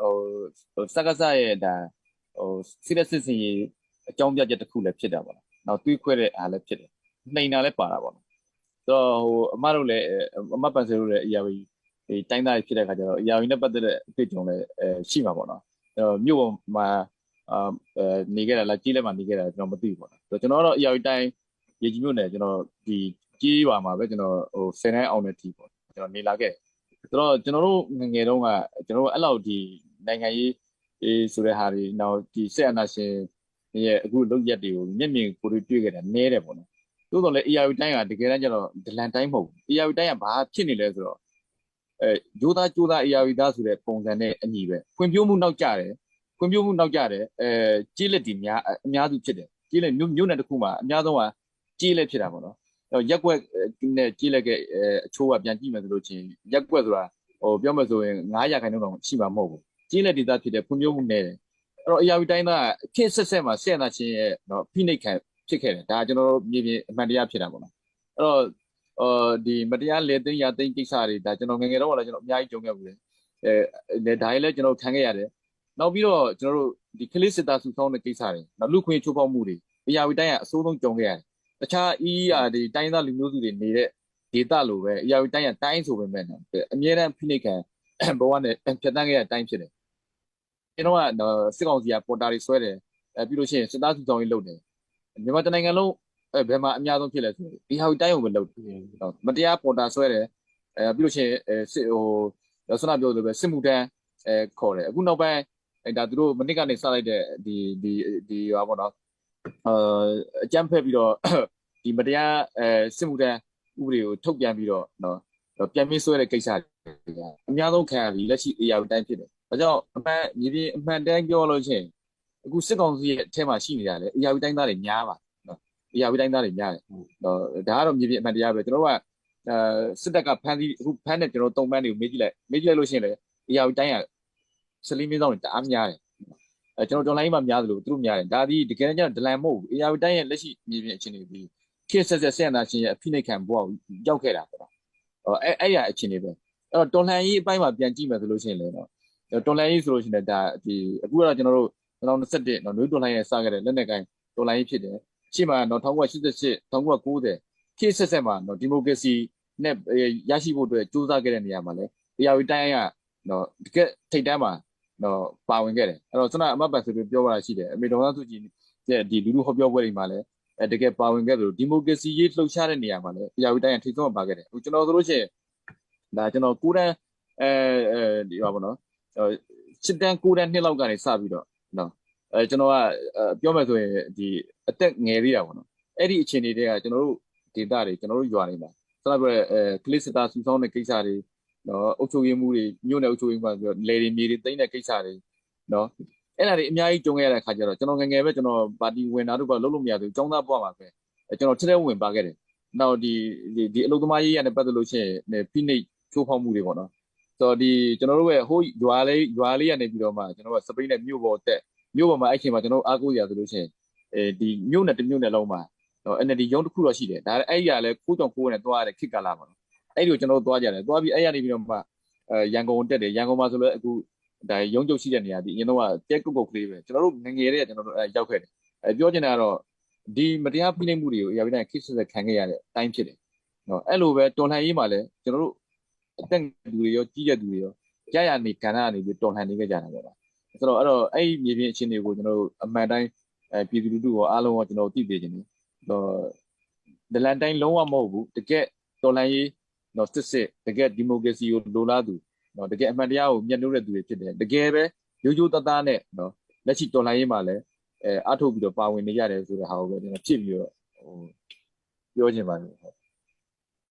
ဟိုစက္ကစရဲ့ဒါဟိုစိလက်စစ်စင်ရေးအကြောင်းပြချက်တစ်ခုလည်းဖြစ်တာပေါ့နော်နောက်တွေးခွဲတဲ့အားလည်းဖြစ်တယ်နှိမ်တာလည်းပါတာပေါ့နော်ဆိုတော့ဟိုအမတို့လည်းအမပန်ဆယ်တို့လည်းအရာကြီးဒီတိုင်းသားဖြစ်တဲ့ခါကျတော့အရာကြီးနဲ့ပတ်သက်တဲ့အတွေ့အကြုံလည်းအဲရှိမှာပေါ့နော်အဲတော့မြို့ပေါ်မှာအာနေခဲ့တာလားကြီးလက်မှာနေခဲ့တာကျွန်တော်မသိဘူးပေါ့နော်ဆိုတော့ကျွန်တော်တော့အရာကြီးတိုင်းရေကြီးမြို့နယ်ကျွန်တော်ဒီကြီးရွာမှာပဲကျွန်တော်ဟိုဆယ်နှစ်အောင်တဲ့တီပေါ့ကျွန်တော်နေလာခဲ့ဆိုတော့ကျွန်တော်တို့ငငယ်တုန်းကကျွန်တော်တို့အဲ့လောက်ဒီ နိုင်ငံရေးအေးဆိုတဲ့ဟာတွေနောက်ဒီဆက်အနာရှင်ရဲ့အခုလုပ်ရက်တွေကိုမျက်မြင်ကိုယ်တွေ့ခဲ့တာနဲတယ်ပေါ့နော်သို့တော်လည်း AR တိုင်းကတကယ်တမ်းကျတော့ဒလန်တိုင်းမဟုတ်ဘူး AR တိုင်းကဘာဖြစ်နေလဲဆိုတော့အဲဂျိုးသားဂျိုးသား AR သားဆိုတဲ့ပုံစံနဲ့အညီပဲဖွံ့ဖြိုးမှုနောက်ကျတယ်ဖွံ့ဖြိုးမှုနောက်ကျတယ်အဲကြီးလက်ဒီများအများစုဖြစ်တယ်ကြီးလက်မြို့မြို့နယ်တစ်ခုမှာအများဆုံးကကြီးလက်ဖြစ်တာပေါ့နော်ရက်ွက်နဲ့ကြီးလက်ကအချိုးကပြန်ကြည့်မယ်ဆိုလို့ချင်းရက်ွက်ဆိုတာဟိုပြောမှဆိုရင်900ခိုင်နှုန်းတော့ရှိမှာမဟုတ်ဘူး ကြီးလက်ဒေသဖြစ်တဲ့ဖွံ့ဖြိုးမှုနဲ့တယ်အဲ့တော့အရာဝီတိုင်းသားခင်းဆက်ဆက်မှာဆက်နာချင်းရဲ့နော်ဖိနှိတ်ခံဖြစ်ခဲ့တယ်ဒါကျွန်တော်တို့မြေပြင်အမှန်တရားဖြစ်တာပေါ့နော်အဲ့တော့အော်ဒီမတရားလေသိမ်းရသိမ်းကိစ္စတွေဒါကျွန်တော်ငငယ်တော့လည်းကျွန်တော်အများကြီးကြုံခဲ့ဘူးလေအဲဒါလည်းကျွန်တော်ခံခဲ့ရတယ်နောက်ပြီးတော့ကျွန်တော်တို့ဒီကလေးစစ်သားစုဆောင်းတဲ့ကိစ္စတွေနောက်လူခွင့်ချိုးဖောက်မှုတွေအရာဝီတိုင်းကအစိုးဆုံးကြုံခဲ့ရတယ်တခြား ER ဒီတိုင်းသားလူမျိုးစုတွေနေတဲ့ဒေသလိုပဲအရာတိုင်းရတိုင်းဆိုပေမဲ့နော်အမြဲတမ်းဖိနှိပ်ခံဘဝနဲ့ဖြတ်တန်းခဲ့တဲ့အတိုင်းဖြစ်တယ် ကျွန်တော်ကစစ်ကောင်စီကပေါ်တာတွေဆွဲတယ်အဲပြီးလို့ရှိရင်စစ်သားစုဆောင်ရေးလုပ်တယ်မြန်မာတနိုင်ငံလုံးအဲဘယ်မှာအများဆုံးဖြစ်လဲဆိုရင်ဒီဟာတိုင်းကိုပဲလုပ်တယ်မတရားပေါ်တာဆွဲတယ်အဲပြီးလို့ရှိရင်အဲစစ်ဟိုဆန္ဒပြောလို့ပဲစစ်မှုတန်းအဲခေါ်တယ်အခုနောက်ပိုင်းအဲဒါသူတို့မနစ်ကနေစလိုက်တဲ့ဒီဒီဒီဟာပေါ့နော်အာအကြမ်းဖက်ပြီးတော့ဒီမတရားအဲစစ်မှုတန်းဥပဒေကိုထုတ်ပြန်ပြီးတော့နော်ပြန်ပြီးဆွဲတဲ့ကိစ္စတွေကအများဆုံးခံရပြီးလက်ရှိ AI တိုင်းဖြစ်တယ်။ ဒါကြောင့်အမှန်မြေပြင်အမှန်တမ်းပြောလို့ချင်းအခုစစ်ကောင်စီရဲ့အထက်မှာရှိနေတာလေ AI တိုင်းသားတွေများပါနော် AI တိုင်းသားတွေများတယ်။နော်ဒါကတော့မြေပြင်အမှန်တရားပဲကျွန်တော်တို့ကအဲစစ်တပ်ကဖမ်းပြီးအခုဖမ်းတဲ့ကျွန်တော်တုံပန်းတွေကိုမေးကြည့်လိုက်မေးကြည့်လိုက်လို့ရှိရင်လေ AI တိုင်းကစလီမင်းဆောင်တွေတအားများတယ်အဲကျွန်တော်ဒေါ်လာကြီးမှများသလိုသူတို့များတယ်ဒါဒီတကယ်ကျတော့ဒလန်မဟုတ်ဘူး AI တိုင်းရဲ့လက်ရှိမြေပြင်အခြေအနေပြီးခေတ်ဆက်ဆက်ဆက်နာရှင်ရဲ့အဖိနှိတ်ခံဘဝကိုရောက်ခဲ့တာပေါ့နော်အဲအဲ့ရအခြေအနေပဲအဲ့တော့တော်လှန်ရေးအပိုင်းမှာပြန်ကြည့်မယ်ဆိုလို့ရှိရင်လည်းနော် တော်လှန်ရေးဆိုလို့ရှိရင်ဒါဒီအခုကတော့ကျွန်တော်တို့2021နော်နွေးတော်လှန်ရေးစခဲ့တဲ့လက်နက်ကိုင်းတော်လှန်ရေးဖြစ်တယ်ရှေ့မှာနော်1988 1990ခေတ်ဆက်ဆက်မှာနော်ဒီမိုကရေစီနဲ့ရရှိဖို့အတွက်ကြိုးစားခဲ့တဲ့နေရာမှာလည်းတရားဝတိုင်းကနော်တကယ်ထိတ်တန်းမှာနော်ပါဝင်ခဲ့တယ်အဲ့တော့စနအမတ်ပတ်ဆိုပြီးပြောပါတာရှိတယ်အမေတော်သားစုကြည်တဲ့ဒီလူလူဟောပြောပွဲတွေမှာလည်းအဲတကယ်ပါဝင်ခဲ့သလိုဒီမိုကရေစီရေးလှုပ်ရှားတဲ့နေရာမှာလည်းတရားဝတိုင်းထိဆုံးပါခဲ့တယ်အခုကျွန်တော်ဆိုလို့ရှိရင်ဒါကျွန်တော်ကိုရန်အဲအဲဒီပါဘောနော် စစ်တန်းကိုရန်နှစ်လောက်ကနေစပြီးတော့နော်အဲကျွန်တော်ကပြောမယ်ဆိုရင်ဒီအသက်ငယ်သေးတာပေါ့နော်အဲ့ဒီအခြေအနေတွေကကျွန်တော်တို့ဒေတာတွေကျွန်တော်တို့ရွာတွေမှာစသဖြင့်အဲကလစ်စတာစူဆောင်းတဲ့ကိစ္စတွေနော်အုပ်ချုပ်ရေးမှုတွေမြို့နယ်အုပ်ချုပ်ရေးမှာပြောလေတွေမြေတွေတိမ့်တဲ့ကိစ္စတွေနော်အဲ့ဒါတွေအများကြီးကြုံခဲ့ရတဲ့ခါကျတော့ကျွန်တော်ငငယ်ပဲကျွန်တော်ပါတီဝင်တာတို့ကလုံးလို့မရသေးဘူးចောင်းသားဘွားမှာပဲကျွန်တော်ထက်တဲ့ဝင်ပါခဲ့တယ်နောက်ဒီဒီအလုပ်သမားရေးရတဲ့ပတ်သက်လို့ရှိရင်ဖိနှိပ်ချိုးဖောက်မှုတွေပေါ့နော် ဆိုတော့ဒီကျွန်တော်တို့ရဲ့ဟိုးရွာလေးရွာလေးကနေပြီးတော့မှကျွန်တော်ကစပိန်နဲ့မြို့ပေါ်တက်မြို့ပေါ်မှာအဲ့ချိန်မှာကျွန်တော်အားကိုးရဆိုလို့ရှိရင်အဲဒီမြို့နယ်တစ်မြို့နယ်လုံးမှာတော့ NLD ရုံးတစ်ခုတော့ရှိတယ်ဒါအဲ့ဒီကလည်းကိုးကြောင်ကိုးနဲ့တွားရတဲ့ခစ်ကလာပါတော့အဲ့ဒီကိုကျွန်တော်တို့တွားကြတယ်တွားပြီးအဲ့ရနေပြီးတော့မှအဲရန်ကုန်တက်တယ်ရန်ကုန်မှာဆိုလည်းအခုဒါရုံးချုပ်ရှိတဲ့နေရာဒီအရင်တော့ကတဲကုတ်ကုတ်ကလေးပဲကျွန်တော်တို့ငငယ်တဲ့ကျွန်တော်တို့အဲရောက်ခဲ့တယ်အဲပြောချင်တာကတော့ဒီမတရားဖိနှိပ်မှုတွေကိုအရာပြတိုင်းခိဆက်ဆက်ခံခဲ့ရတဲ့အတိုင်းဖြစ်တယ်နော်အဲ့လိုပဲတော်လှန်ရေးမှာလည်းကျွန်တော်တို့ အသက်လူတွေရောကြီးတဲ့လူတွေရောကြာရနေကဏ္ဍကနေပြီးတော်လှန်နေကြတာပေါ့ဗျာဆိုတော့အဲ့တော့အဲ့ဒီမြေပြင်အခြေအနေကိုကျွန်တော်တို့အမှန်တိုင်းအဲပြည်သူလူထုရောအားလုံးရောကျွန်တော်သိသေးခြင်းတော့ဒလန်တိုင်းလုံးဝမဟုတ်ဘူးတကယ်တော်လှန်ရေးနော်စစ်စစ်တကယ်ဒီမိုကရေစီကိုလိုလားသူနော်တကယ်အမှန်တရားကိုမျက်နှိုးတဲ့သူတွေဖြစ်တယ်တကယ်ပဲရိုးရိုးသားသားနဲ့နော်လက်ရှိတော်လှန်ရေးမှာလည်းအဲအထုတ်ပြီးတော့ပါဝင်နေရတယ်ဆိုတဲ့ဟာကိုပဲကျွန်တော်ဖြစ်ပြီးတော့ဟိုပြောချင်ပါတယ်ဟုတ်